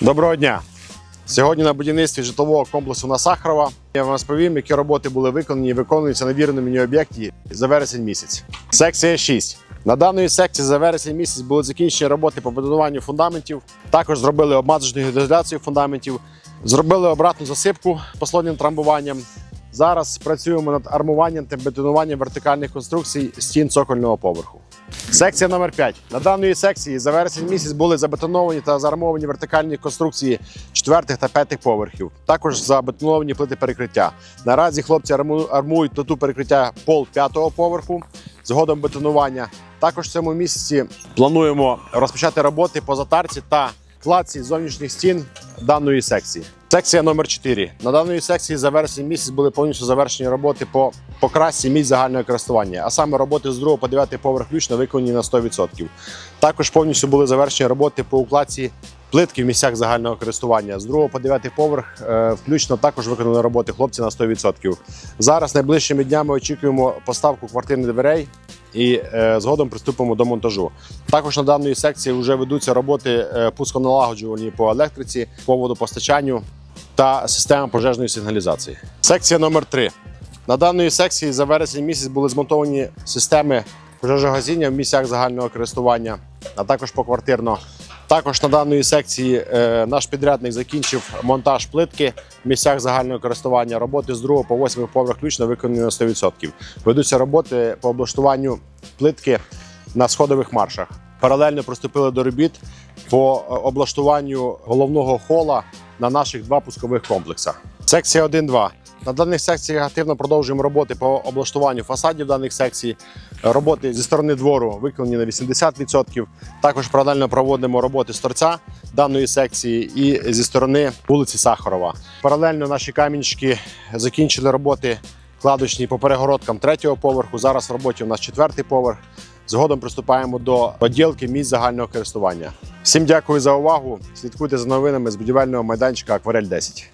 Доброго дня! Сьогодні на будівництві житлового комплексу на Сахарова я вам розповім, які роботи були виконані і виконуються на вірному мені об'єкті за вересень місяць. Секція 6. На даної секції за вересень місяць були закінчені роботи по будуванню фундаментів. Також зробили обмазочну гідроізоляцію фундаментів, зробили обратну засипку послідним трамбуванням. Зараз працюємо над армуванням та бетонуванням вертикальних конструкцій стін цокольного поверху. Секція номер 5. На даної секції за вересень місяць були забетоновані та заармовані вертикальні конструкції четвертих та п'ятих поверхів. Також забетоновані плити перекриття. Наразі хлопці арму- армують плиту перекриття пол п'ятого поверху згодом бетонування. Також в цьому місяці плануємо розпочати роботи по затарці та кладці зовнішніх стін даної секції. Секція номер 4. На даної секції за вересень місяць були повністю завершені роботи по покрасці місць загального користування, а саме роботи з 2 по 9 поверх включно виконані на 100%. Також повністю були завершені роботи по укладці плитки в місцях загального користування. З 2 по 9 поверх е, включно також виконали роботи хлопці на 100%. Зараз найближчими днями очікуємо поставку квартирних дверей і е, згодом приступимо до монтажу. Також на даної секції вже ведуться роботи е, пусконалагоджувальні по електриці, по водопостачанню та система пожежної сигналізації. Секція номер 3. На даної секції за вересень місяць були змонтовані системи пожежогазіння в місцях загального користування, а також поквартирно. Також на даної секції е, наш підрядник закінчив монтаж плитки в місцях загального користування. Роботи з 2 по 8 поверх включно виконані на 100%. Ведуться роботи по облаштуванню плитки на сходових маршах. Паралельно приступили до робіт по е, облаштуванню головного хола на наших два пускових комплексах. Секція 1-2. На даних секціях активно продовжуємо роботи по облаштуванню фасадів даних секцій. Роботи зі сторони двору виконані на 80%. Також паралельно проводимо роботи з торця даної секції і зі сторони вулиці Сахарова. Паралельно наші камінчики закінчили роботи кладочні по перегородкам третього поверху. Зараз в роботі у нас четвертий поверх. Згодом приступаємо до поділки місць загального користування. Всім дякую за увагу. Слідкуйте за новинами з будівельного майданчика Акварель 10.